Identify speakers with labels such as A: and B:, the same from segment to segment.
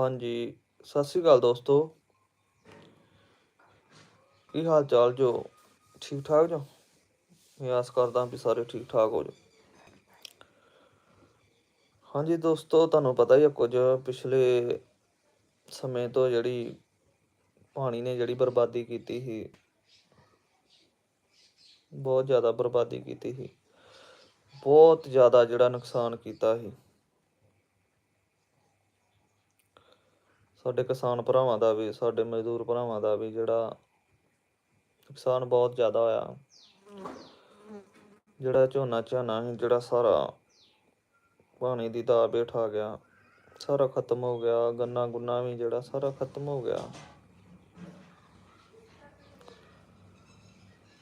A: ਹਾਂਜੀ, ਸਤਿ ਸ੍ਰੀ ਅਕਾਲ ਦੋਸਤੋ। ਕੀ ਹਾਲ ਚਾਲ ਜੋ? ਠੀਕ ਠਾਕ ਜੋ? ਮੈਂ ਆਸ ਕਰਦਾ ਵੀ ਸਾਰੇ ਠੀਕ ਠਾਕ ਹੋ ਜੋ। ਹਾਂਜੀ ਦੋਸਤੋ, ਤੁਹਾਨੂੰ ਪਤਾ ਹੀ ਹੈ ਕੁਝ ਪਿਛਲੇ ਸਮੇਂ ਤੋਂ ਜਿਹੜੀ ਪਾਣੀ ਨੇ ਜਿਹੜੀ ਬਰਬਾਦੀ ਕੀਤੀ ਸੀ, ਬਹੁਤ ਜ਼ਿਆਦਾ ਬਰਬਾਦੀ ਕੀਤੀ ਸੀ। ਬਹੁਤ ਜ਼ਿਆਦਾ ਜਿਹੜਾ ਨੁਕਸਾਨ ਕੀਤਾ ਸੀ। ਸਾਡੇ ਕਿਸਾਨ ਭਰਾਵਾਂ ਦਾ ਵੀ, ਸਾਡੇ ਮਜ਼ਦੂਰ ਭਰਾਵਾਂ ਦਾ ਵੀ ਜਿਹੜਾ ਨੁਕਸਾਨ ਬਹੁਤ ਜ਼ਿਆਦਾ ਹੋਇਆ। ਜਿਹੜਾ ਝੋਨਾ ਝਾਨਾ ਸੀ, ਜਿਹੜਾ ਸਾਰਾ ਪਾਣੀ ਦੀ ਦਾਬ ਹੇਠ ਆ ਗਿਆ, ਸਾਰਾ ਖਤਮ ਹੋ ਗਿਆ, ਗੰਨਾ ਗੁੰਨਾ ਵੀ ਜਿਹੜਾ ਸਾਰਾ ਖਤਮ ਹੋ ਗਿਆ।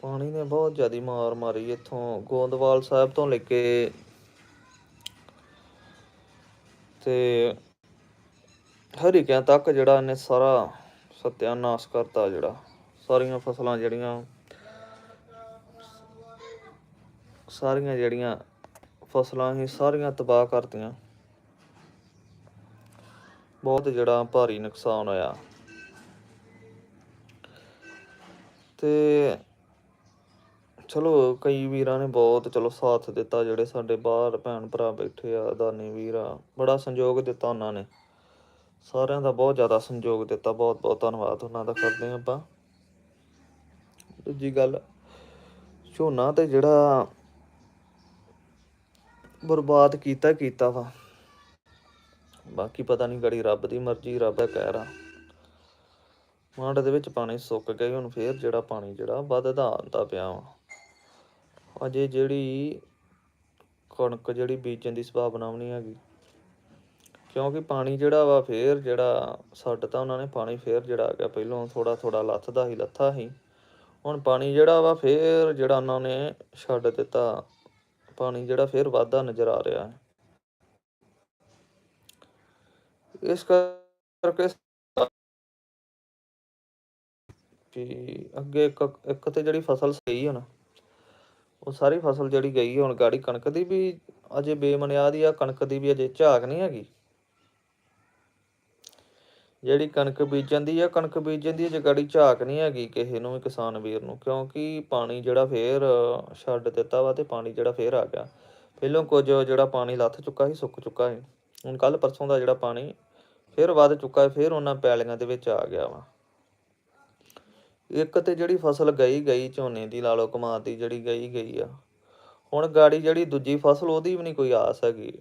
A: ਪਾਣੀ ਨੇ ਬਹੁਤ ਜ਼ਿਆਦਾ ਮਾਰ ਮਾਰੀ ਇੱਥੋਂ, ਗੋਂਦਵਾਲ ਸਾਹਿਬ ਤੋਂ ਲੈ ਕੇ ਤੇ ਹਰੀਕਿਆਂ ਤੱਕ ਜਿਹੜਾ ਇਹਨੇ ਸਾਰਾ ਸਤਿਆਨਾਸ਼ ਕਰਤਾ ਜਿਹੜਾ, ਸਾਰੀਆਂ ਫਸਲਾਂ ਜਿਹੜੀਆਂ, ਸਾਰੀਆਂ ਜਿਹੜੀਆਂ ਫਸਲਾਂ ਹੀ ਸਾਰੀਆਂ ਤਬਾਹ ਕਰਤੀਆਂ। ਬਹੁਤ ਜਿਹੜਾ ਭਾਰੀ ਨੁਕਸਾਨ ਹੋਇਆ। ਤੇ ਚਲੋ ਕਈ ਵੀਰਾਂ ਨੇ ਬਹੁਤ, ਚਲੋ ਸਾਥ ਦਿੱਤਾ ਜਿਹੜੇ ਸਾਡੇ ਬਾਹਰ ਭੈਣ ਭਰਾ ਬੈਠੇ ਆ, ਦਾਨੀ ਵੀਰ ਆ ਬੜਾ ਸੰਯੋਗ ਦਿੱਤਾ ਉਹਨਾਂ ਨੇ। ਸਾਰਿਆਂ ਦਾ ਬਹੁਤ ਜ਼ਿਆਦਾ ਸੰਯੋਗ ਦਿੱਤਾ, ਬਹੁਤ ਬਹੁਤ ਧੰਨਵਾਦ ਉਹਨਾਂ ਦਾ ਕਰਦੇ ਹਾਂ ਆਪਾਂ। ਦੂਜੀ ਗੱਲ, ਝੋਨਾ ਤੇ ਜਿਹੜਾ ਬਰਬਾਦ ਕੀਤਾ ਕੀਤਾ ਵਾ। ਬਾਕੀ ਪਤਾ ਨਹੀਂ ਗੜੀ ਰੱਬ ਦੀ ਮਰਜ਼ੀ, ਰੱਬ ਦਾ ਕਹਿ ਰਾ ਦੇ ਵਿੱਚ ਪਾਣੀ ਸੁੱਕ ਗਿਆ ਹੁਣ ਫੇਰ ਜਿਹੜਾ ਪਾਣੀ ਜਿਹੜਾ ਵੱਧਦਾ ਆਉਂਦਾ ਪਿਆ ਵਾ। ਅਜੇ ਜਿਹੜੀ ਕਣਕ ਜਿਹੜੀ ਬੀਜਣ ਦੀ ਸੰਭਾਵਨਾ ਵੀ ਨਹੀਂ ਹੈਗੀ। ਕਿਉਂਕਿ ਪਾਣੀ ਜਿਹੜਾ ਵਾ ਫੇਰ ਜਿਹੜਾ ਛੱਡ ਤਾਂ ਉਹਨਾਂ ਨੇ ਪਾਣੀ ਫੇਰ ਜਿਹੜਾ ਆ ਗਿਆ, ਪਹਿਲੋਂ ਥੋੜਾ ਥੋੜਾ ਲੱਥਦਾ ਹੀ, ਲੱਥਾ ਹੀ। ਹੁਣ ਪਾਣੀ ਜਿਹੜਾ ਵਾ ਫੇਰ ਜਿਹੜਾ ਉਹਨਾਂ ਨੇ ਛੱਡ ਦਿੱਤਾ, ਪਾਣੀ ਜਿਹੜਾ ਫੇਰ ਵਾਧਾ ਨਜ਼ਰ ਆ ਰਿਹਾ ਹੈ। ਇਸ ਕਰਕੇ ਵੀ ਅੱਗੇ ਇੱਕ ਇੱਕ ਤੇ ਜਿਹੜੀ ਫਸਲ ਸਹੀ ਹੈ ਨਾ, ਉਹ ਸਾਰੀ ਫਸਲ ਜਿਹੜੀ ਗਈ ਹੁਣ ਗਾੜੀ ਕਣਕ ਦੀ ਵੀ ਅਜੇ ਬੇਮਨਿਆਦ ਹੀ ਆ, ਕਣਕ ਦੀ ਵੀ ਅਜੇ ਝਾਕ ਨਹੀਂ ਹੈਗੀ। ਜਿਹੜੀ ਕਣਕ ਬੀਜਣ ਦੀ ਆ, ਕਣਕ ਬੀਜਣ ਦੀ ਅਜੇ ਗਾੜੀ ਝਾਕ ਨਹੀਂ ਹੈਗੀ ਕਿਸੇ ਨੂੰ ਵੀ ਕਿਸਾਨ ਵੀਰ ਨੂੰ, ਕਿਉਂਕਿ ਪਾਣੀ ਜਿਹੜਾ ਫੇਰ ਛੱਡ ਦਿੱਤਾ ਵਾ ਤੇ ਪਾਣੀ ਜਿਹੜਾ ਫੇਰ ਆ ਗਿਆ। ਪਹਿਲੋਂ ਕੁਝ ਜਿਹੜਾ ਪਾਣੀ ਲੱਥ ਚੁੱਕਾ ਸੀ, ਸੁੱਕ ਚੁੱਕਾ ਸੀ। ਹੁਣ ਕੱਲ ਪਰਸੋਂ ਦਾ ਜਿਹੜਾ ਪਾਣੀ ਫੇਰ ਵੱਧ ਚੁੱਕਾ ਹੈ, ਫੇਰ ਉਹਨਾਂ ਪੈਲੀਆਂ ਦੇ ਵਿੱਚ ਆ ਗਿਆ ਵਾ। ਇੱਕ ਤੇ ਜਿਹੜੀ ਫਸਲ ਗਈ ਗਈ, ਝੋਨੇ ਦੀ ਲਾ ਲਓ ਕਮਾਦ ਦੀ ਜਿਹੜੀ ਗਈ ਗਈ ਆ। ਹੁਣ ਗਾੜੀ ਜਿਹੜੀ ਦੂਜੀ ਫਸਲ ਉਹਦੀ ਵੀ ਨਹੀਂ ਕੋਈ ਆਸ ਹੈਗੀ।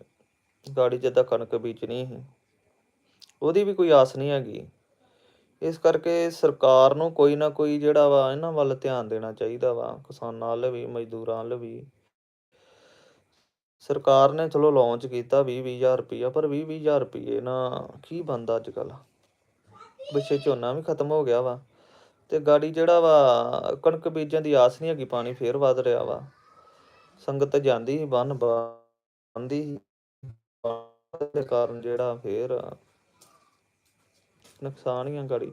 A: ਗਾੜੀ ਜਿੱਦਾਂ ਕਣਕ ਬੀਜਣੀ ਸੀ। ਉਹਦੀ ਵੀ ਕੋਈ ਆਸ ਨਹੀਂ ਹੈਗੀ। ਇਸ ਕਰਕੇ ਸਰਕਾਰ ਨੂੰ ਕੋਈ ਨਾ ਕੋਈ ਜਿਹੜਾ ਵਾ ਇਹਨਾਂ ਵੱਲ ਧਿਆਨ ਦੇਣਾ ਚਾਹੀਦਾ ਵਾ, ਕਿਸਾਨਾਂ ਵੱਲ ਵੀ, ਮਜ਼ਦੂਰਾਂ ਵੱਲ ਵੀ। ਸਰਕਾਰ ਨੇ ਚਲੋ ਲਾਂਚ ਕੀਤਾ 20 20000 ਰੁਪਈਆ, ਪਰ 20 20000 ਰੁਪਏ ਨਾ ਕੀ ਬੰਦਾ ਅੱਜ ਕੱਲ ਪਿੱਛੇ ਝੋਨਾ ਵੀ ਖਤਮ ਹੋ ਗਿਆ ਵਾ ਤੇ ਗਾੜੀ ਜਿਹੜਾ ਵਾ ਕਣਕ ਬੀਜਣ ਦੀ ਆਸ ਨਹੀਂ ਹੈਗੀ, ਪਾਣੀ ਫੇਰ ਵੱਧ ਰਿਹਾ ਵਾ। ਸੰਗਤ ਜਾਂਦੀ ਸੀ ਬੰਨ ਬੰਦੀ ਸੀ। ਦੇ ਕਾਰਨ ਜਿਹੜਾ ਫੇਰ ਨੁਕਸਾਨ ਹੀ ਆ ਗਾੜੀ।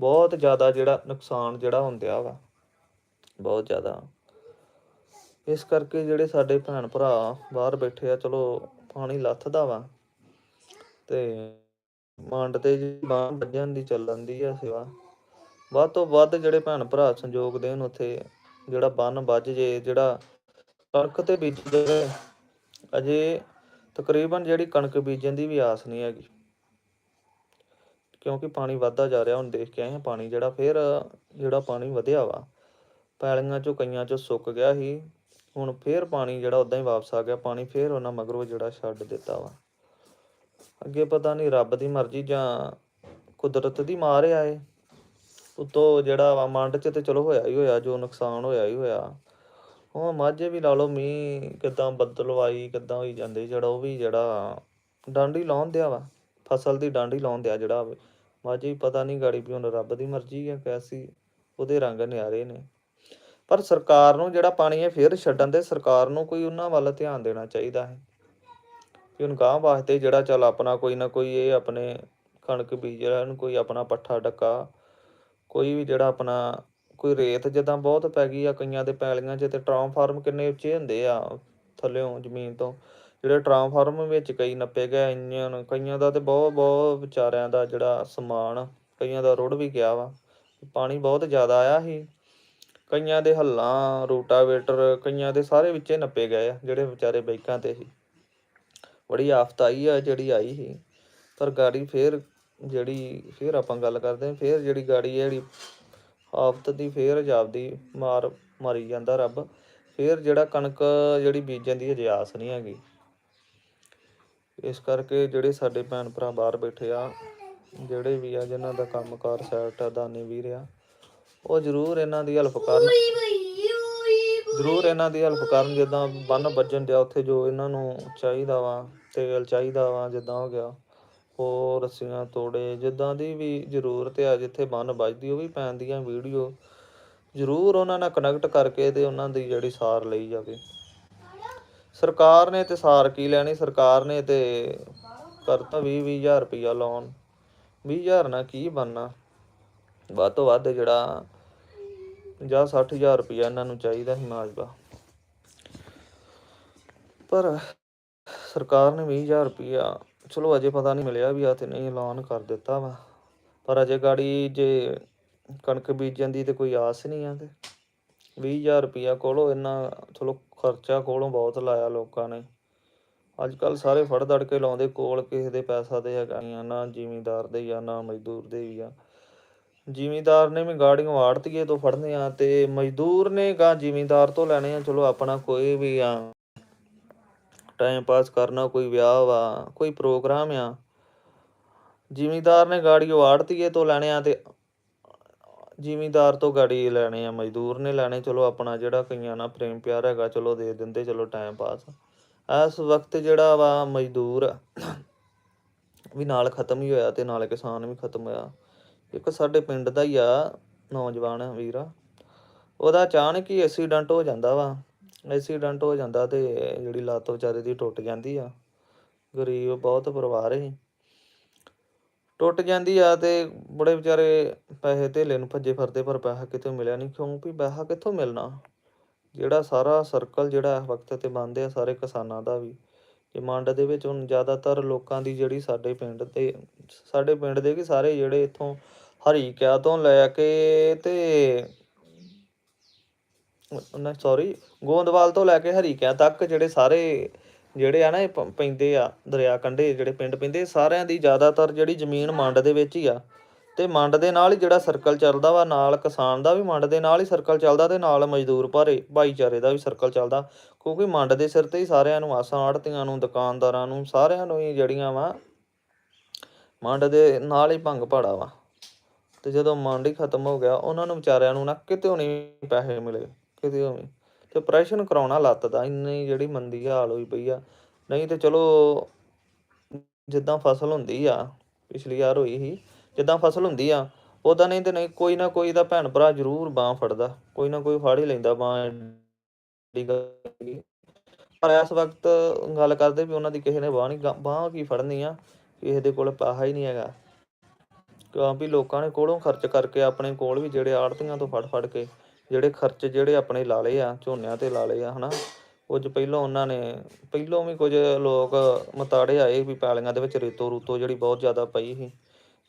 A: ਬਹੁਤ ਜ਼ਿਆਦਾ ਜਿਹੜਾ ਨੁਕਸਾਨ ਜਿਹੜਾ ਹੁੰਦਿਆ ਵਾ, ਬਹੁਤ ਜ਼ਿਆਦਾ। ਇਸ ਕਰਕੇ ਜਿਹੜੇ ਸਾਡੇ ਭੈਣ ਭਰਾ ਬਾਹਰ ਬੈਠੇ ਆ, ਚਲੋ ਪਾਣੀ ਲੱਥਦਾ ਵਾ ਤੇ ਮੰਡ ਤੇ ਜੀ ਬਾਂਹ ਵੱਜਣ ਦੀ ਚੱਲਣ ਦੀ ਆ ਸੇਵਾ। ਵੱਧ ਤੋਂ ਵੱਧ ਜਿਹੜੇ ਭੈਣ ਭਰਾ ਸੰਯੋਗ ਦੇਣ ਉੱਥੇ, ਜਿਹੜਾ ਬੰਨ ਵੱਜ ਜੇ, ਜਿਹੜਾ ਕਣਕ ਤੇ ਬੀਜਦੇ ਅਜੇ ਤਕਰੀਬਨ ਜਿਹੜੀ ਕਣਕ ਬੀਜਣ ਦੀ ਵੀ ਆਸ ਨਹੀਂ ਹੈਗੀ। ਕਿਉਂਕਿ ਪਾਣੀ ਵੱਧਦਾ ਜਾ ਰਿਹਾ, ਹੁਣ ਦੇਖ ਕੇ ਆਏ ਹਾਂ ਪਾਣੀ ਜਿਹੜਾ, ਫੇਰ ਜਿਹੜਾ ਪਾਣੀ ਵਧਿਆ ਵਾ, ਪੈਲੀਆਂ ਚੋਂ ਕਈਆਂ ਚੋਂ ਸੁੱਕ ਗਿਆ ਸੀ, ਹੁਣ ਫੇਰ ਪਾਣੀ ਜਿਹੜਾ ਉਦਾਂ ਹੀ ਵਾਪਸ ਆ ਗਿਆ, ਪਾਣੀ ਫੇਰ ਉਹਨਾਂ ਮਗਰੋਂ ਜਿਹੜਾ ਛੱਡ ਦਿੱਤਾ ਵਾ। ਅੱਗੇ ਪਤਾ ਨਹੀਂ ਰੱਬ ਦੀ ਮਰਜ਼ੀ ਜਾਂ ਕੁਦਰਤ ਦੀ ਮਾਰ ਆ ਏ ਉਤੋਂ ਜਿਹੜਾ ਵਾ ਮੰਡ ਚ ਤੇ ਚਲੋ ਹੋਇਆ ਹੀ ਹੋਇਆ, ਜੋ ਨੁਕਸਾਨ ਹੋਇਆ ਹੀ ਹੋਇਆ। ਉਹ ਮਾਝੇ ਵੀ ਲਾ ਲਓ ਮੀਂਹ ਕਿਦਾਂ ਬੱਦਲਵਾਈ ਕਿਦਾਂ ਹੋਈ ਜਾਂਦੇ, ਜਿਹੜਾ ਉਹ ਵੀ ਜਿਹੜਾ ਡਾਂਡੀ ਲਾਉਣ ਦਿਆ ਵਾ। ਫਸਲ ਦੀ ਡਾਂਡੀ ਲਾਉਣ ਦਿਆ ਜਿਹੜਾ ਮਾਝੇ ਵੀ ਪਤਾ ਨਹੀਂ ਗਾੜੀ ਵੀ ਹੁਣ ਰੱਬ ਦੀ ਮਰਜ਼ੀ ਹੈ ਕੈਸੀ ਉਹਦੇ ਰੰਗ ਨਿਆਰੇ ਨੇ। ਪਰ ਸਰਕਾਰ ਨੂੰ ਜਿਹੜਾ ਪਾਣੀ ਹੈ ਫੇਰ ਛੱਡਣ ਦੇ, ਸਰਕਾਰ ਨੂੰ ਕੋਈ ਉਹਨਾਂ ਵੱਲ ਧਿਆਨ ਦੇਣਾ ਚਾਹੀਦਾ ਹੈ। ਕਿ ਹੁਣ ਗਾਂ ਵਾਸਤੇ ਜਿਹੜਾ ਚੱਲ ਆਪਣਾ ਕੋਈ ਨਾ ਕੋਈ ਇਹ ਆਪਣੇ ਕਣਕ ਬੀਜ ਰਿਹਾ ਨੂੰ ਕੋਈ ਆਪਣਾ ਪੱਠਾ ਡੱਕਾ, ਕੋਈ ਵੀ ਜਿਹੜਾ ਆਪਣਾ ਕੋਈ ਰੇਤ ਜਿੱਦਾਂ ਬਹੁਤ ਪੈ ਗਈ ਆ ਕਈਆਂ ਦੇ ਪੈਲੀਆਂ 'ਚ ਤੇ ਟਰਾਂਸਫਾਰਮ ਕਿੰਨੇ ਉੱਚੇ ਹੁੰਦੇ ਆ ਥੱਲਿਓਂ ਜ਼ਮੀਨ ਤੋਂ। ਜਿਹੜੇ ਟਰਾਂਸਫਾਰਮ ਵਿੱਚ ਕਈ ਨੱਪੇ ਗਏ ਇੰਜਨ ਕਈਆਂ ਦਾ ਤੇ ਬਹੁਤ ਬਹੁਤ ਵਿਚਾਰਿਆਂ ਦਾ ਜਿਹੜਾ ਸਮਾਨ, ਕਈਆਂ ਦਾ ਰੁੜ ਵੀ ਗਿਆ ਵਾ, ਪਾਣੀ ਬਹੁਤ ਜ਼ਿਆਦਾ ਆਇਆ ਸੀ। ਕਈਆਂ ਦੇ ਹੱਲਾਂ, ਰੋਟਾਵੇਟਰ, ਕਈਆਂ ਦੇ ਸਾਰੇ ਵਿੱਚੇ ਨੱਪੇ ਗਏ ਆ, ਜਿਹੜੇ ਵਿਚਾਰੇ ਬਾਈਕਾਂ ਤੇ ਸੀ। ਬੜੀ ਆਫਤ ਆਈ ਆ, ਜਿਹੜੀ ਆਈ ਸੀ। ਪਰ ਗਾੜੀ ਫੇਰ ਜਿਹੜੀ, ਫੇਰ ਆਪਾਂ ਗੱਲ ਕਰਦੇ ਹਾਂ, ਫੇਰ ਜਿਹੜੀ ਗਾੜੀ ਹੈ ਜਿਹੜੀ ਆਫਤ ਦੀ ਫੇਰ ਜਾਪਦੀ, ਮਾਰ, ਮਾਰੀ ਜਾਂਦਾ ਰੱਬ। ਫੇਰ ਜਿਹੜਾ ਕਣਕ ਜਿਹੜੀ ਬੀਜਣ ਦੀ ਅਜੇ ਨਹੀਂ ਹੈਗੀ। ਇਸ ਕਰਕੇ ਜਿਹੜੇ ਸਾਡੇ ਭੈਣ ਭਰਾ ਬਾਹਰ ਬੈਠੇ ਆ ਜਿਹੜੇ ਵੀ ਆ ਜਿਨ੍ਹਾਂ ਦਾ ਕੰਮਕਾਰ ਸੈਟ ਆ ਦਾਨੀ ਵੀਰ ਆ ਉਹ ਜ਼ਰੂਰ ਇਹਨਾਂ ਦੀ ਹੈਲਪ ਕਰਨ। ਜ਼ਰੂਰ ਇਹਨਾਂ ਦੀ ਹੈਲਪ ਕਰਨ ਜਿੱਦਾਂ ਬੰਨ ਵੱਜਣ ਦਿਆ ਉੱਥੇ ਜੋ ਇਹਨਾਂ ਨੂੰ ਚਾਹੀਦਾ ਵਾ ਤੇਲ ਚਾਹੀਦਾ ਵਾ ਜਿੱਦਾਂ ਹੋ ਗਿਆ। ਹੋਰ ਰੱਸੀਆਂ ਤੋੜੇ ਜਿੱਦਾਂ ਦੀ ਵੀ ਜ਼ਰੂਰਤ ਆ ਜਿੱਥੇ ਬੰਨ ਵੱਜਦੀ ਉਹ ਵੀ ਪੈਣ ਦੀਆਂ ਵੀਡੀਓ। ਜ਼ਰੂਰ ਉਹਨਾਂ ਨਾਲ ਕਨੈਕਟ ਕਰਕੇ ਤੇ ਉਹਨਾਂ ਦੀ ਜਿਹੜੀ ਸਾਰ ਲਈ ਜਾਵੇ। ਸਰਕਾਰ ਨੇ ਤੇ ਸਾਰ ਕੀ ਲੈਣੀ? ਸਰਕਾਰ ਨੇ ਤੇ ਕਰਤਾ 20 20000 ਰੁਪਇਆ ਲੋਨ 20000 ਨਾਲ ਕੀ ਬਣਨਾ? ਵੱਧ ਤੋਂ ਵੱਧ ਜਿਹੜਾ 50 60000 ਰੁਪਇਆ ਇਹਨਾਂ ਨੂੰ ਚਾਹੀਦਾ ਸੀ ਮਾਜਬਾ ਪਰ ਸਰਕਾਰ ਨੇ 20000 ਰੁਪਇਆ ਚਲੋ ਅਜੇ ਪਤਾ ਨਹੀਂ ਮਿਲਿਆ ਵੀ ਆ ਤੇ ਨਹੀਂ ਐਲਾਨ ਕਰ ਦਿੱਤਾ ਵਾ। ਪਰ ਅਜੇ ਗਾੜੀ ਜੇ ਕਣਕ ਬੀਜਣ ਦੀ ਤੇ ਕੋਈ ਆਸ ਨਹੀਂ ਆ ਤੇ। 20000 ਰੁਪਇਆ ਕੋਲੋਂ ਇੰਨਾ ਚਲੋ ਖਰਚਾ ਕੋਲੋਂ ਬਹੁਤ ਲਾਇਆ ਲੋਕਾਂ ਨੇ। ਅੱਜ ਕੱਲ ਸਾਰੇ ਫੜ ਦੜ ਕੇ ਲਾਉਂਦੇ ਕੋਲ ਕਿਸੇ ਦੇ ਪੈਸਾ ਤੇ ਹੈਗਾ ਨਹੀਂ ਆ, ਨਾ ਜ਼ਿਮੀਂਦਾਰ ਦੇ ਆ ਨਾ ਮਜ਼ਦੂਰ ਦੇ ਵੀ ਆ। ਜ਼ਿਮੀਂਦਾਰ ਨੇ ਵੀ ਗਾੜੀਆਂ ਆੜਤੀਏ ਤੋਂ ਫੜਨੇ ਆ ਤੇ ਮਜ਼ਦੂਰ ਨੇ ਗਾ ਜ਼ਿਮੀਂਦਾਰ ਤੋਂ ਲੈਣੇ ਆ ਚਲੋ ਆਪਣਾ ਕੋਈ ਵੀ ਆ। ਟਾਈਮ ਪਾਸ ਕਰਨਾ ਕੋਈ ਵਿਆਹ ਵਾ ਕੋਈ ਪ੍ਰੋਗਰਾਮ ਆ। ਜ਼ਿਮੀਂਦਾਰ ਨੇ ਗਾੜੀ ਆੜਤੀਏ ਤੋਂ ਲੈਣੇ ਆ ਤੇ ਜ਼ਿਮੀਂਦਾਰ ਤੋਂ ਗਾੜੀ ਲੈਣੇ ਆ, ਮਜ਼ਦੂਰ ਨੇ ਲੈਣੇ, ਚਲੋ ਆਪਣਾ ਜਿਹੜਾ ਕਈਆਂ ਨਾਲ ਪ੍ਰੇਮ ਪਿਆਰ ਹੈਗਾ, ਚਲੋ ਦੇ ਦਿੰਦੇ, ਚਲੋ ਟਾਈਮ ਪਾਸ ਇਸ ਵਕਤ ਜਿਹੜਾ ਵਾ ਮਜ਼ਦੂਰ ਵੀ ਨਾਲ ਖਤਮ ਹੀ ਹੋਇਆ ਤੇ ਨਾਲ ਕਿਸਾਨ ਵੀ ਖਤਮ ਹੋਇਆ। ਇੱਕ ਸਾਡੇ ਪਿੰਡ ਦਾ ਹੀ ਆ ਨੌਜਵਾਨ ਵੀਰ। ਆ ਉਹਦਾ ਅਚਾਨਕ ਹੀ ਐਕਸੀਡੈਂਟ ਹੋ ਜਾਂਦਾ ਵਾ। ਐਕਸੀਡੈਂਟ ਹੋ ਜਾਂਦਾ ਤੇ ਜਿਹੜੀ ਲੱਤ ਵਿਚਾਰੇ ਦੀ ਟੁੱਟ ਜਾਂਦੀ ਆ। ਗਰੀਬ, ਬਹੁਤ ਪਰਿਵਾਰ ਸੀ ਟੁੱਟ ਜਾਂਦੀ ਆ ਤੇ ਬੜੇ ਵਿਚਾਰੇ ਪੈਸੇ ਧੇਲੇ ਨੂੰ ਭੱਜੇ ਫਿਰਦੇ, ਪਰ ਪੈਸਾ ਕਿਤੇ ਮਿਲਿਆ ਨਹੀਂ ਕਿਉਂ? ਵੀ ਪੈਸਾ ਕਿੱਥੋਂ ਮਿਲਣਾ? ਜਿਹੜਾ ਸਾਰਾ ਸਰਕਲ ਜਿਹੜਾ ਇਸ ਵਕਤ ਤੇ ਬੰਦ ਆ ਸਾਰੇ ਕਿਸਾਨਾਂ ਦਾ ਵੀ। ਤੇ ਮੰਡ ਦੇ ਵਿੱਚ ਹੁਣ ਜ਼ਿਆਦਾਤਰ ਲੋਕਾਂ ਦੀ ਜਿਹੜੀ ਸਾਡੇ ਪਿੰਡ ਤੇ ਸਾਡੇ ਪਿੰਡ ਦੇ ਕਿ ਸਾਰੇ ਜਿਹੜੇ ਇੱਥੋਂ ਹਰੀਕਿਆ ਤੋਂ ਲੈ ਕੇ ਤੇ ਉਹਨਾਂ ਸੌਰੀ ਗੋਂਦਵਾਲ ਤੋਂ ਲੈ ਕੇ ਹਰੀਕਿਆਂ ਤੱਕ ਜਿਹੜੇ ਸਾਰੇ ਜਿਹੜੇ ਆ ਨਾ, ਇਹ ਪ- ਪੈਂਦੇ ਆ ਦਰਿਆ ਕੰਢੇ, ਜਿਹੜੇ ਪਿੰਡ ਪੈਂਦੇ, ਸਾਰਿਆਂ ਦੀ ਜ਼ਿਆਦਾਤਰ ਜਿਹੜੀ ਜ਼ਮੀਨ ਮੰਡ ਦੇ ਵਿੱਚ ਹੀ ਆ। ਤੇ ਮੰਡ ਦੇ ਨਾਲ ਹੀ ਜਿਹੜਾ ਸਰਕਲ ਚੱਲਦਾ ਵਾ, ਨਾਲ ਕਿਸਾਨ ਦਾ ਵੀ ਮੰਡ ਦੇ ਨਾਲ ਹੀ ਸਰਕਲ ਚੱਲਦਾ ਤੇ ਨਾਲ ਮਜ਼ਦੂਰ ਭਾਰੇ, ਭਾਈਚਾਰੇ ਦਾ ਵੀ ਸਰਕਲ ਚੱਲਦਾ। ਕਿਉਂਕਿ ਮੰਡ ਦੇ ਸਿਰ ਤੇ ਹੀ ਸਾਰਿਆਂ ਨੂੰ ਆਸਾਂ ਆੜਤੀਆਂ ਨੂੰ, ਦੁਕਾਨਦਾਰਾਂ ਨੂੰ, ਸਾਰਿਆਂ ਨੂੰ ਹੀ ਜਿਹੜੀਆਂ ਵਾ, ਮੰਡ ਦੇ ਨਾਲ ਹੀ ਭੰਗ ਭਾੜਾ ਵਾ। ਤੇ ਜਦੋਂ ਮੰਡ ਹੀ ਖਤਮ ਹੋ ਗਿਆ, ਉਹਨਾਂ ਨੂੰ ਵਿਚਾਰਿਆਂ ਨੂੰ ਨਾ ਕਿਤੇ ਨਹੀਂ ਪੈਸੇ ਮਿਲੇ, ਕਿਤੇ ਵੀ ਤੇ ਆਪਰੇਸ਼ਨ ਕਰਾਉਣਾ ਲੱਤ ਦਾ, ਇੰਨੀ ਜਿਹੜੀ ਮੰਦੀ ਹਾਲ ਹੋਈ ਪਈ ਆ। ਨਹੀਂ ਤੇ ਚਲੋ, ਜਿੱਦਾਂ ਫਸਲ ਹੁੰਦੀ ਆ, ਪਿਛਲੀ ਵਾਰ ਹੋਈ ਸੀ, ਜਿੱਦਾਂ ਫਸਲ ਹੁੰਦੀ ਆ ਉਹਦਾ ਨਹੀਂ ਤੇ ਨਹੀਂ, ਕੋਈ ਨਾ ਕੋਈ ਦਾ ਭੈਣ ਭਰਾ ਜ਼ਰੂਰ ਬਾਹ ਫੜਦਾ, ਕੋਈ ਨਾ ਕੋਈ ਫੜ ਹੀ ਲੈਂਦਾ ਬਾਹ ਪਰ ਇਸ ਵਕਤ ਗੱਲ ਕਰਦੇ ਵੀ ਉਹਨਾਂ ਦੀ ਕਿਸੇ ਨੇ ਬਾਹ ਨਹੀਂ, ਬਾਹ ਕੀ ਫੜਨੀ ਆ, ਕਿਸੇ ਦੇ ਕੋਲ ਪੈਸਾ ਹੀ ਨਹੀਂ ਹੈਗਾ। ਕਿਉਂ ਵੀ ਲੋਕਾਂ ਨੇ ਕੋਲੋਂ ਖਰਚ ਕਰਕੇ ਆਪਣੇ ਕੋਲ ਵੀ ਜਿਹੜੇ ਆੜਤੀਆਂ ਤੋਂ ਫੜ ਫੜ ਕੇ ਜਿਹੜੇ ਖਰਚ ਜਿਹੜੇ ਆਪਣੇ ਲਾ ਲਏ ਆ, ਝੋਨਿਆਂ ਤੇ ਲਾ ਲਏ ਆ, ਹਨਾ, ਕੁਝ ਪਹਿਲਾਂ ਉਹਨਾਂ ਨੇ, ਪਹਿਲਾਂ ਵੀ ਕੁਝ ਲੋਕ ਮਤਾੜੇ ਆਏ ਵੀ ਪੈਲੀਆਂ ਦੇ ਵਿੱਚ ਰੇਤੋ ਰੂਤੋ ਜਿਹੜੀ ਬਹੁਤ ਜ਼ਿਆਦਾ ਪਈ ਸੀ,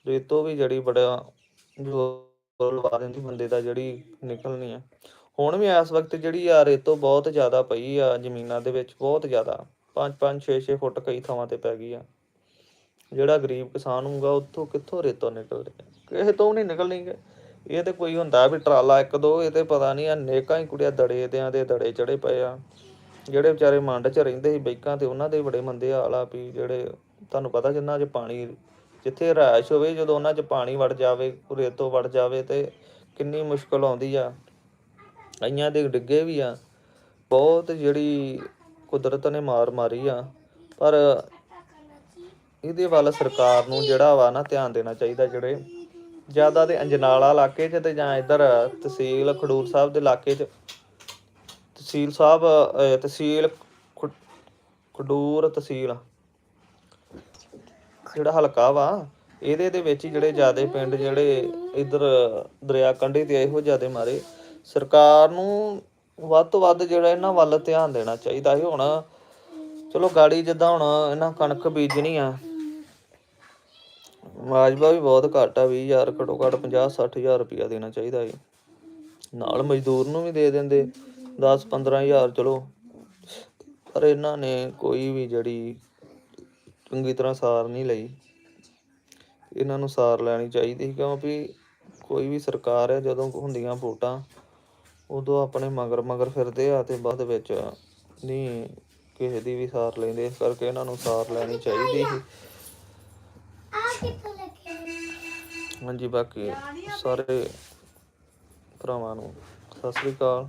A: ਰੇਤੋ ਵੀ ਜਿਹੜੀ ਬੜਾ ਜੋ ਲਵਾ ਦਿੰਦੀ ਬੰਦੇ ਦਾ ਜਿਹੜੀ ਨਿਕਲਣੀ ਆ। ਹੁਣ ਵੀ ਇਸ ਵਕਤ ਜਿਹੜੀ ਆ ਰੇਤੋ ਬਹੁਤ ਜ਼ਿਆਦਾ ਪਈ ਆ ਜ਼ਮੀਨਾਂ ਦੇ ਵਿੱਚ, ਬਹੁਤ ਜ਼ਿਆਦਾ 5 5 6 6 ਫੁੱਟ ਕਈ ਥਾਵਾਂ ਤੇ ਪੈ ਗਈ ਆ। ਜਿਹੜਾ ਗਰੀਬ ਕਿਸਾਨ ਹੋਊਗਾ, ਉੱਥੋਂ ਕਿੱਥੋਂ ਰੇਤੋ ਰਿਹਾ ਕਿਸੇ ਤੋਂ ਨਹੀਂ ਨਿਕਲਣੀ ਗੇ। ਇਹ ਤੇ ਕੋਈ ਹੁੰਦਾ ਵੀ ਟਰਾਲਾ ਇੱਕ ਦੋ, ਇਹ ਤੇ ਪਤਾ ਨਹੀਂ ਆ ਨੇਕਾਂ ਹੀ ਕੁੜੀਆਂ ਦੜੇ ਦਿਆਂ ਦੇ ਦੜੇ ਚੜੇ ਪਏ ਆ। ਜਿਹੜੇ ਵਿਚਾਰੇ ਮੰਡ 'ਚ ਰਹਿੰਦੇ ਸੀ ਬੈਕਾਂ ਤੇ, ਉਹਨਾਂ ਦੇ ਬੜੇ ਮੰਦੇ ਹਾਲ ਆ ਵੀ ਜਿਹੜੇ ਤੁਹਾਨੂੰ ਪਤਾ ਜਿੰਨਾ 'ਚ ਪਾਣੀ, ਜਿੱਥੇ ਰਿਹਾਇਸ਼ ਹੋਵੇ, ਜਦੋਂ ਉਹਨਾਂ 'ਚ ਪਾਣੀ ਵੜ ਜਾਵੇ, ਰੇਤੋਂ ਵੜ ਜਾਵੇ ਤੇ ਕਿੰਨੀ ਮੁਸ਼ਕਲ ਆਉਂਦੀ ਆ। ਕਈਆਂ ਦੇ ਡਿੱਗੇ ਵੀ ਆ। ਬਹੁਤ ਜਿਹੜੀ ਕੁਦਰਤ ਨੇ ਮਾਰ ਮਾਰੀ ਆ। ਪਰ ਇਹਦੇ ਵੱਲ ਸਰਕਾਰ ਨੂੰ ਜਿਹੜਾ ਵਾ ਨਾ ਧਿਆਨ ਦੇਣਾ ਚਾਹੀਦਾ ਜਿਹੜੇ ਜ਼ਿਆਦਾ ਤੇ ਅੰਜਨਾਲਾ ਇਲਾਕੇ 'ਚ ਤੇ ਜਾਂ ਇੱਧਰ ਤਹਿਸੀਲ ਖਡੂਰ ਸਾਹਿਬ ਦੇ ਇਲਾਕੇ 'ਚ। ਤਹਿਸੀਲ ਸਾਹਿਬ ਤਹਿਸੀਲ ਖੁ- ਖਡੂਰ ਤਹਿਸੀਲ। ਜਿਹੜਾ ਹਲਕਾ ਵਾ, ਇਹਦੇ ਦੇ ਵਿੱਚ ਜਿਹੜੇ ਜਿਆਦੇ ਪਿੰਡ ਜਿਹੜੇ ਇੱਧਰ ਦਰਿਆ ਕੰਢੇ ਤੇ ਇਹੋ ਜਿਆਦੇ ਮਾਰੇ ਸਰਕਾਰ ਨੂੰ ਵੱਧ ਤੋਂ ਵੱਧ ਜਿਹੜਾ ਇਹਨਾਂ ਵੱਲ ਧਿਆਨ ਦੇਣਾ ਚਾਹੀਦਾ ਹੈ ਹੁਣ ਚਲੋ ਗਾੜੀ ਜਿੱਦਾਂ ਹੁਣ ਇਹਨਾਂ ਕਣਕ ਬੀਜਣੀ ਆ ਮਾਜਬਾ ਵੀ ਬਹੁਤ ਘੱਟ ਆ 20000 ਘਟੋ ਘੱਟ 50 60000 ਰੁਪਇਆ ਦੇਣਾ ਚਾਹੀਦਾ ਏ ਨਾਲ ਮਜ਼ਦੂਰ ਨੂੰ ਵੀ ਦੇ ਦਿੰਦੇ 10 15000 ਚਲੋ। ਪਰ ਇਹਨਾਂ ਨੇ ਕੋਈ ਵੀ ਜਿਹੜੀ ਚੰਗੀ ਤਰ੍ਹਾਂ ਸਾਰ ਨਹੀਂ ਲਈ। ਇਹਨਾਂ ਨੂੰ ਸਾਰ ਲੈਣੀ ਚਾਹੀਦੀ ਸੀ, ਕਿਉਂਕਿ ਕੋਈ ਵੀ ਸਰਕਾਰ ਹੈ ਜਦੋਂ ਹੁੰਦੀਆਂ ਵੋਟਾਂ, ਉਦੋਂ ਆਪਣੇ ਮਗਰ ਮਗਰ ਫਿਰਦੇ ਆ ਤੇ ਬਾਅਦ ਵਿੱਚ ਨਹੀਂ ਕਿਸੇ ਦੀ ਵੀ ਸਾਰ ਲੈਂਦੇ। ਇਸ ਕਰਕੇ ਇਹਨਾਂ ਨੂੰ ਸਾਰ ਲੈਣੀ ਚਾਹੀਦੀ ਸੀ।
B: ਕਿੱਥੋਂ ਲੈ
A: ਹਾਂਜੀ ਬਾਕੀ ਸਾਰੇ ਭਰਾਵਾਂ ਨੂੰ ਸਤਿ ਸ੍ਰੀ ਅਕਾਲ।